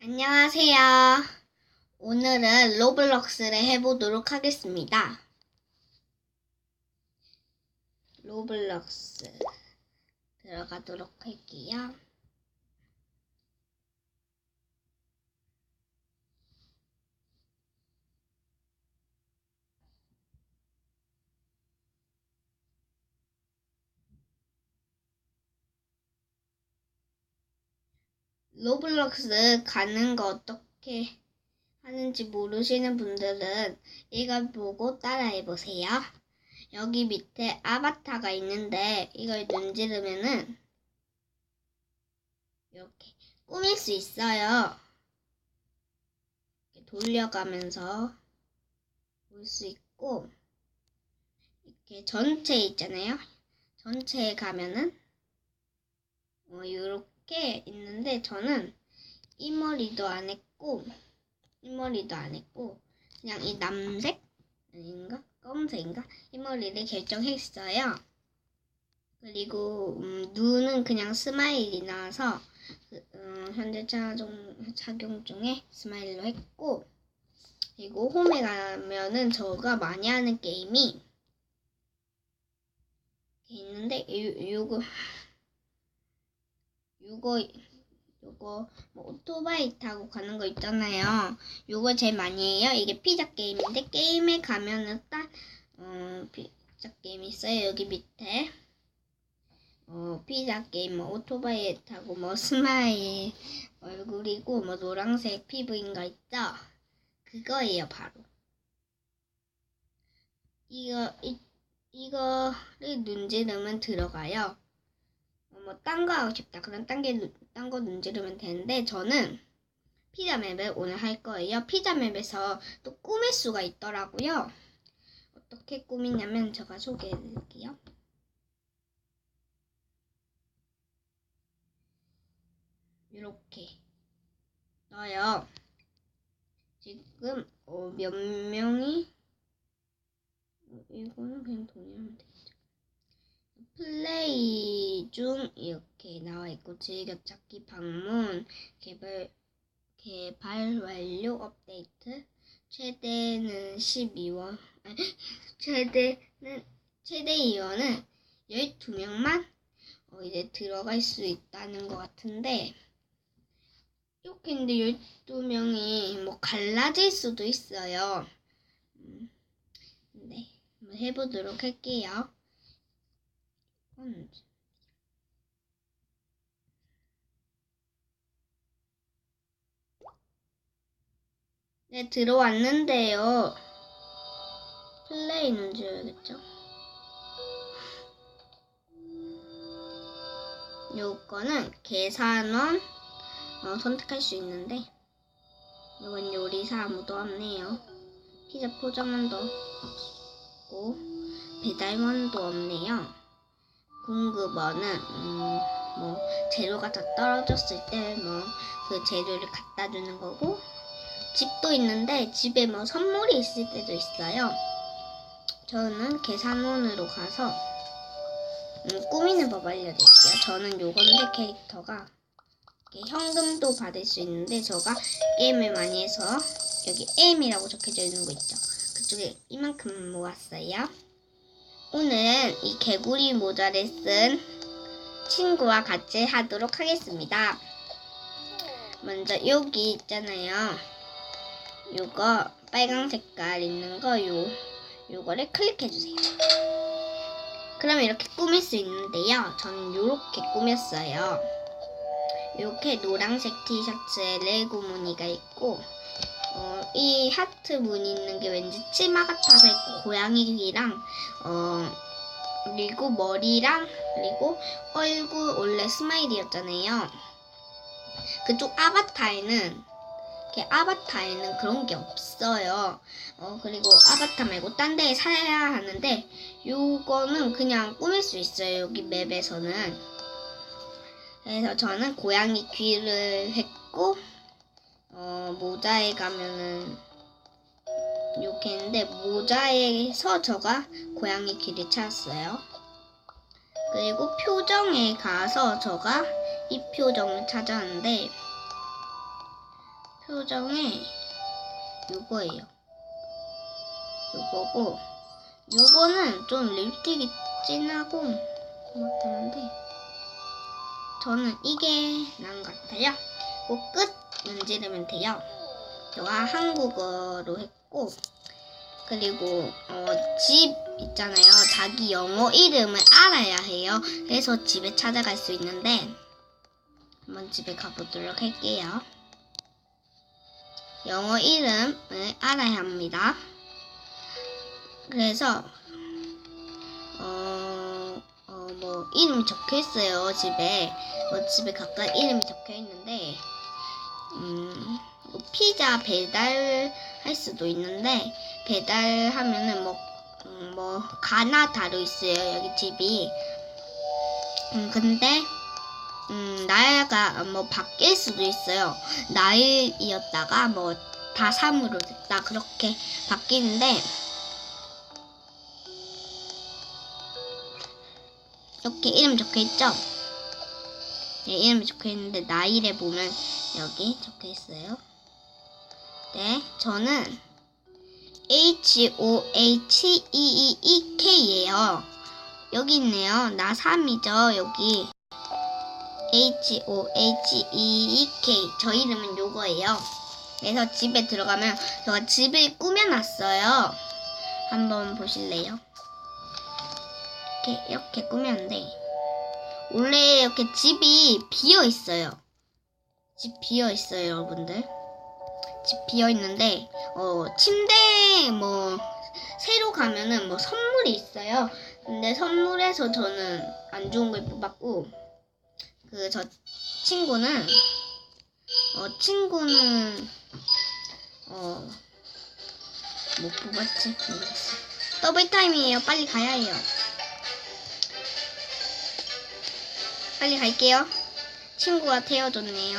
안녕하세요. 오늘은 로블록스를 해보도록 하겠습니다. 로블록스 들어가도록 할게요. 로블록스 가는 거 어떻게 하는지 모르시는 분들은 이걸 보고 따라해 보세요. 여기 밑에 아바타가 있는데 이걸 눈지르면은 이렇게 꾸밀 수 있어요. 돌려가면서 볼 수 있고 이렇게 전체 있잖아요. 전체에 가면은 어, 이렇게 있는데 저는 이 머리도 안 했고 이 머리도 안 했고 그냥 이 남색? 아닌가? 검은색인가? 이 머리를 결정했어요. 그리고 음, 눈은 그냥 스마일이 나와서 그, 음, 현재 착용, 착용 중에 스마일로 했고 그리고 홈에 가면은 저가 많이 하는 게임이 있는데 요, 요거 요거 요거 뭐 오토바이 타고 가는 거 있잖아요. 요거 제일 많이 해요. 이게 피자 게임인데 게임에 가면은 딱 어, 피자 게임 있어요. 여기 밑에 어, 피자 게임 뭐 오토바이 타고 뭐 스마일 얼굴이고 뭐 노란색 피부인 거 있죠? 그거예요, 바로. 이거 이, 이거를 눈지르면 들어가요. 뭐 딴 거 하고 싶다. 그럼 딴게딴 거 눈지르면 되는데 저는 피자 맵을 오늘 할 거예요. 피자 맵에서 또 꾸밀 수가 있더라고요. 어떻게 꾸미냐면 제가 소개해 드릴게요. 이렇게 넣어요. 지금 어, 몇 명이 어, 이거는 그냥 동의하면 되겠죠. 플레이 중 이렇게 나와 있고 즐겨찾기 방문 개발 개발 완료 업데이트 최대는 12원 아니, 최대는 최대 이원은 12명만 어, 이제 들어갈 수 있다는 것 같은데 이렇게 있는데 12명이 뭐 갈라질 수도 있어요. 음, 네, 한번 해보도록 할게요. 음. 네, 들어왔는데요. 플레이는 줘야겠죠? 요거는 계산원 어, 선택할 수 있는데 이건 요리사 아무도 없네요. 피자 포장원도 없고 배달원도 없네요. 공급원은 음, 뭐 재료가 다 떨어졌을 때 뭐 그 재료를 갖다 주는 거고 집도 있는데 집에 뭐 선물이 있을 때도 있어요. 저는 계산원으로 가서 음, 꾸미는 법 알려드릴게요. 저는 요건데 캐릭터가 현금도 받을 수 있는데 제가 게임을 많이 해서 여기 M이라고 적혀져 있는 거 있죠. 그쪽에 이만큼 모았어요. 오늘은 이 개구리 모자를 쓴 친구와 같이 하도록 하겠습니다. 먼저 여기 있잖아요. 요거 빨강 색깔 있는 거 요, 요거를 클릭해주세요. 그럼 이렇게 꾸밀 수 있는데요. 저는 요렇게 꾸몄어요. 이렇게 노란색 티셔츠에 레고 무늬가 있고 어, 이 하트 무늬 있는 게 왠지 치마 같아서 있고 고양이랑 어, 그리고 머리랑 그리고 얼굴 원래 스마일이었잖아요. 그쪽 아바타에는 아바타에는 그런 게 없어요. 어, 그리고 아바타 말고 딴 데에 사야 하는데 요거는 그냥 꾸밀 수 있어요. 여기 맵에서는. 그래서 저는 고양이 귀를 했고 어, 모자에 가면은 이렇게 했는데 모자에서 저가 고양이 귀를 찾았어요. 그리고 표정에 가서 저가 이 표정을 찾았는데 표정에 요거예요. 요거고 요거는 좀 립스틱이 진하고 그렇다는데 저는 이게 나은 것 같아요. 꼭끝 문지르면 돼요. 저가 한국어로 했고 그리고 어, 집 있잖아요. 자기 영어 이름을 알아야 해요. 그래서 집에 찾아갈 수 있는데 한번 집에 가보도록 할게요. 영어 이름을 알아야 합니다. 그래서 어, 어, 뭐 이름이 적혀 있어요 집에 뭐 집에 각각 이름이 적혀 있는데 음, 뭐 피자 배달할 수도 있는데 배달하면은 뭐, 음, 뭐 가나다로 있어요 여기 집이 음, 근데 음, 나라가 뭐 바뀔 수도 있어요 나일이었다가 뭐 다삼으로 됐다 그렇게 바뀌는데 이렇게 이름 적혀 있죠? 네, 이름이 적혀 있는데 나일에 보면 여기 적혀 있어요. 네, 저는 H O H E E E K예요. 여기 있네요. 나 3이죠. 여기 H O H E E K. 저 이름은 요거예요. 그래서 집에 들어가면 제가 집을 꾸며놨어요. 한번 보실래요? 이렇게 이렇게 꾸몄는데 원래 이렇게 집이 비어 있어요. 집 비어 있어요, 여러분들. 집 비어 있는데 어 침대 뭐 새로 가면은 뭐 선물이 있어요. 근데 선물에서 저는 안 좋은 걸 뽑았고 그 저 친구는 어 친구는 어뭐 뽑았지 모르겠어. 더블 타임이에요. 빨리 가야 해요. 빨리 갈게요. 친구가 태워줬네요.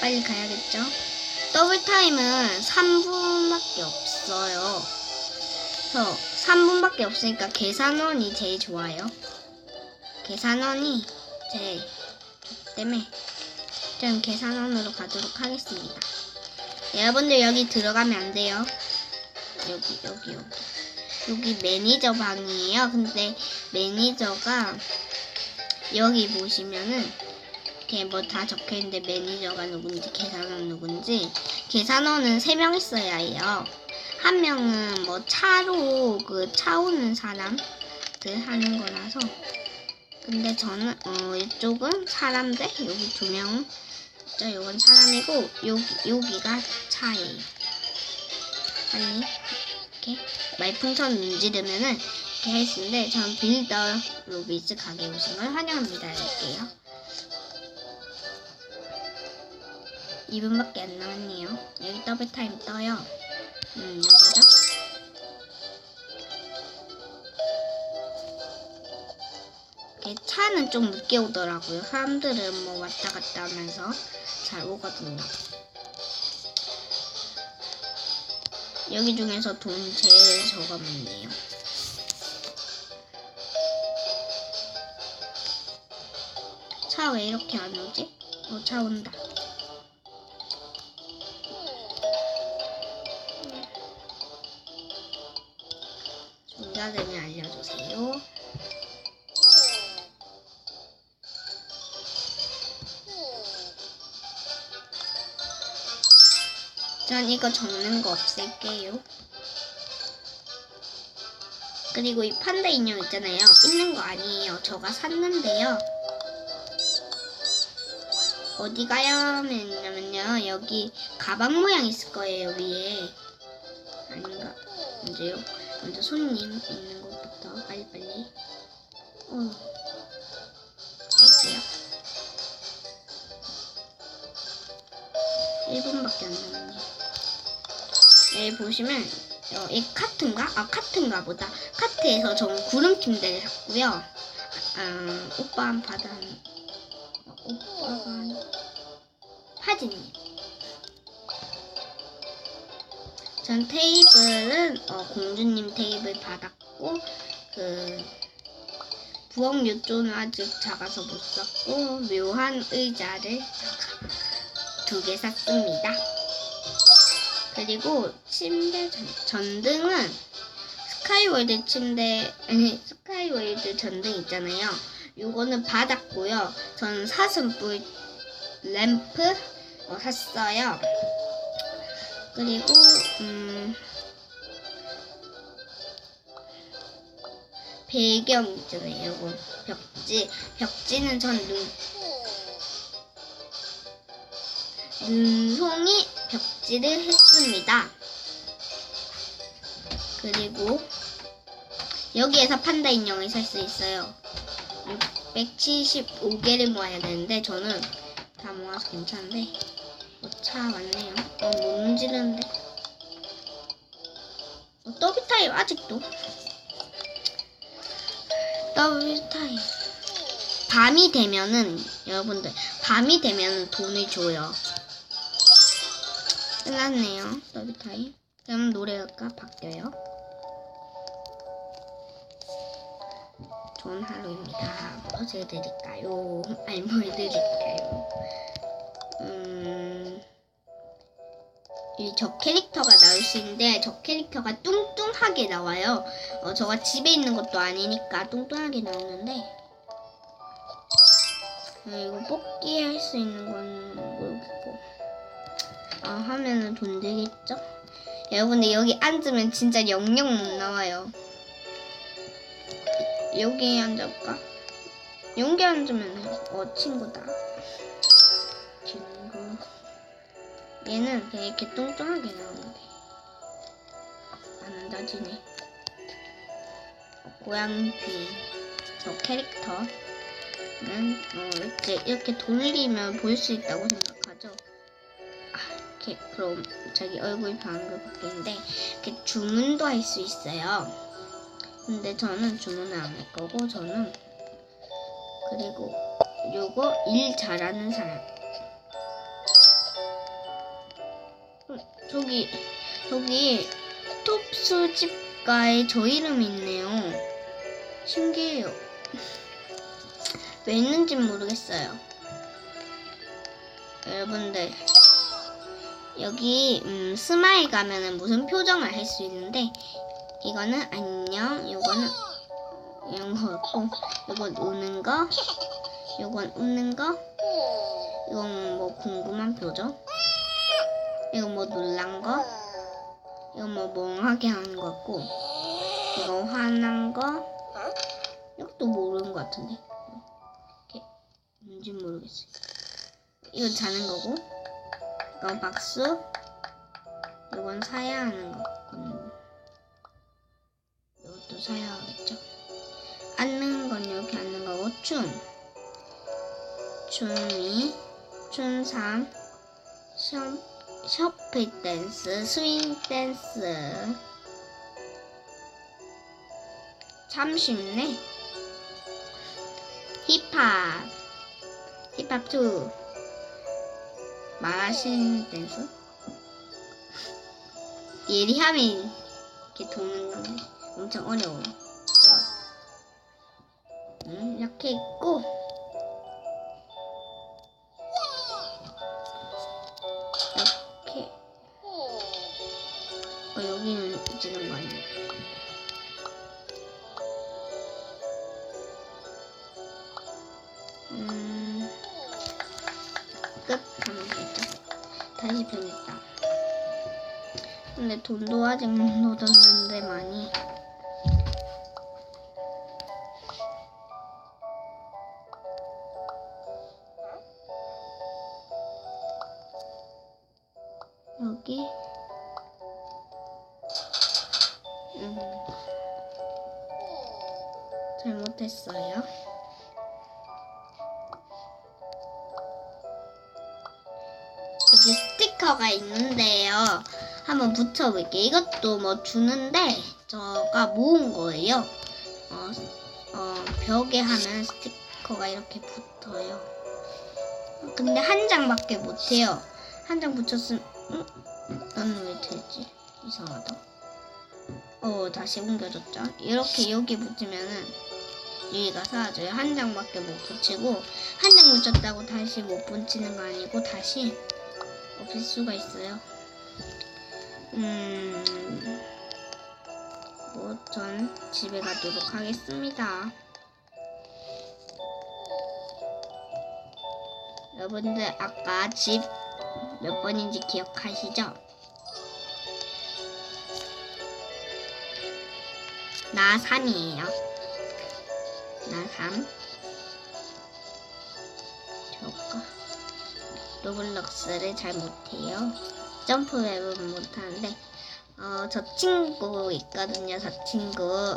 빨리 가야겠죠? 더블 타임은 3분밖에 없어요. 그래서 3분밖에 없으니까 계산원이 제일 좋아요. 계산원이 제일 좋기 때문에 저는 계산원으로 가도록 하겠습니다. 여러분들 여기 들어가면 안 돼요. 여기 여기 여기. 여기 매니저 방이에요. 근데 매니저가 여기 보시면은 이렇게 뭐 다 적혀 있는데 매니저가 누군지 계산원 누군지 계산원은 세명 있어야 해요. 한 명은 뭐 차로 그 차 오는 사람들 하는 거라서 근데 저는 어 이쪽은 사람들 여기 두 명은 저 이건 사람이고 여기 여기가 차예요. 빨리 이렇게 말풍선 문지르면은 이렇게 할 수 있는데 전 빌더 로비즈 가게 걸 환영합니다. 이럴게요. 2분밖에 안 남았네요. 여기 더블 타임 떠요. 음 이거죠? 차는 좀 늦게 오더라고요. 사람들은 뭐 왔다 갔다 하면서 잘 오거든요 여기 중에서 돈 제일 적었네요. 차 왜 이렇게 안 오지? 어, 차 온다. 종자들이 알 전 이거 적는 거 없앨게요. 그리고 이 판다 인형 있잖아요. 있는 거 아니에요. 저가 샀는데요. 어디 가야면요. 여기 가방 모양 있을 거예요 위에. 아닌가? 먼저요? 먼저 손님 있는 것부터 빨리빨리. 어. 갈게요. 1분밖에 안 남았네요 여기 보시면 어, 이 카트인가? 아 카트인가 보다 카트에서 전 구름팀대를 샀고요 아, 오빠 한 어, 오빠가 하진님 전 테이블은 어, 공주님 테이블 받았고 그 부엌 요조는 아직 작아서 못 샀고 묘한 의자를 두 개 샀습니다. 그리고 침대 전, 전등은 스카이월드 침대 아니 스카이월드 전등 있잖아요. 요거는 받았고요. 저는 사슴불 램프 어, 샀어요. 그리고 음 배경 있잖아요. 요거 벽지 벽지는 전 눈, 눈송이 벽지를 했습니다. 그리고 여기에서 판다 인형을 살 수 있어요. 675개를 모아야 되는데 저는 다 모아서 괜찮은데 어, 차 왔네요. 어, 못 문지르는데. 어, 더비 타임 아직도. 더비 타임. 밤이 되면은 여러분들 밤이 되면은 돈을 줘요. 끝났네요. 더비 타임. 그럼 노래가 바뀌어요. 좋은 하루입니다. 무엇을 드릴까요? 뭘 드릴까요? 음, 이 저 캐릭터가 나올 수 있는데 저 캐릭터가 뚱뚱하게 나와요. 어, 저가 집에 있는 것도 아니니까 뚱뚱하게 나오는데 어, 이거 뽑기 할 수 있는 건 모르겠고 아 하면은 돈 들겠죠? 여러분들 여기 앉으면 진짜 영영 못 나와요. 여기 앉아볼까? 여기 앉으면 어 친구다. 친구. 얘는 그냥 이렇게 뚱뚱하게 나오는데 안 앉아지네. 고양이. 저 캐릭터는 어, 이렇게 이렇게 돌리면 볼 수 있다고. 아, 이렇게 그럼 자기 얼굴 방금 바뀌는데 이렇게 주문도 할 수 있어요. 근데 저는 주문을 안 할 거고 저는 그리고 요거 일 잘하는 사람. 어, 저기 저기 톱 수 집가에 저 이름이 있네요. 신기해요. 왜 있는지 모르겠어요. 여러분들 여기 음, 스마일 가면은 무슨 표정을 할 수 있는데 이거는 안녕, 요거는 이런 거고, 요건 우는 거, 요건 웃는 거, 이건 뭐 궁금한 표정, 이건 뭐 놀란 거, 이건 뭐 멍하게 하는 거 같고, 이건 화난 거, 이것도 모르는 것 같은데, 뭔지 모르겠어요. 이건 자는 거고, 이건 박수, 이건 사야 하는 거 같거든요. 이것도 사야 하겠죠. 앉는 건 이렇게 앉는 거고 춤, 춤이, 춤삼, 셔, 셔플 댄스, 스윙 댄스. 참 쉽네. 힙합, 힙합 2. 마신 댄스. 예리하면 이렇게 도는 건데. 엄청 어려워. 음, 이렇게 있고 되죠. 다시 변했다. 근데 돈도 아직 못 얻었는데 많이. 있는데요. 한번 붙여볼게요. 이것도 뭐 주는데 저가 모은 거예요. 어, 어, 벽에 하면 스티커가 이렇게 붙어요. 근데 한 장밖에 못해요. 한 장 붙였으면 응? 나는 왜 되지? 이상하다. 어 다시 옮겨줬죠. 이렇게 여기 붙이면은 유이가 사라져요. 한 장밖에 못 붙이고 한 장 붙였다고 다시 못 붙이는 거 아니고 다시 없앨 수가 있어요. 음, 뭐 전 집에 가도록 하겠습니다. 여러분들 아까 집 몇 번인지 기억하시죠? 나 3이에요. 나 3. 저거. 로블록스를 잘 못해요. 점프 맵은 못하는데, 어, 저 친구 있거든요, 저 친구.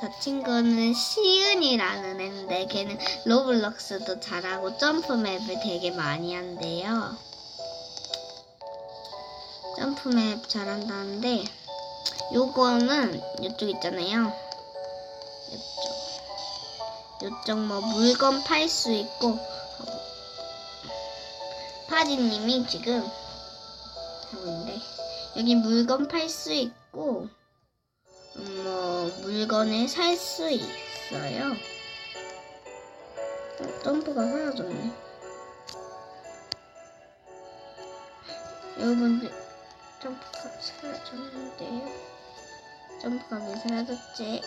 저 친구는 시은이라는 애인데, 걔는 로블록스도 잘하고 점프 맵을 되게 많이 한대요. 점프 맵 잘한다는데, 요거는 요쪽 있잖아요. 요쪽. 요쪽 뭐 물건 팔 수 있고 파지님이 지금 하고 있는데 여기 물건 팔 수 있고 음, 뭐 물건을 살 수 있어요. 어, 점프가 사라졌네. 여러분들 점프가 사라졌는데요. 점프가 왜 사라졌지?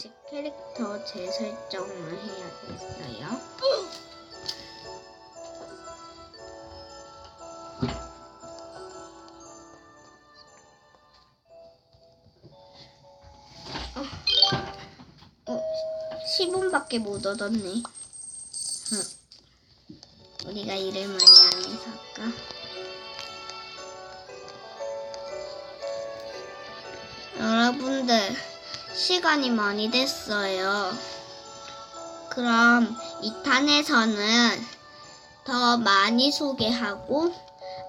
어, 다시 캐릭터 재설정을 해야겠어요. 어, 10원밖에 못 얻었네. 흠. 우리가 일을 많이 안 해서일까? 여러분들, 시간이 많이 됐어요. 그럼 2탄에서는 더 많이 소개하고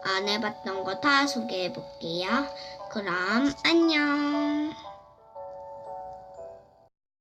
안 해봤던 거 다 소개해 볼게요. 그럼 안녕.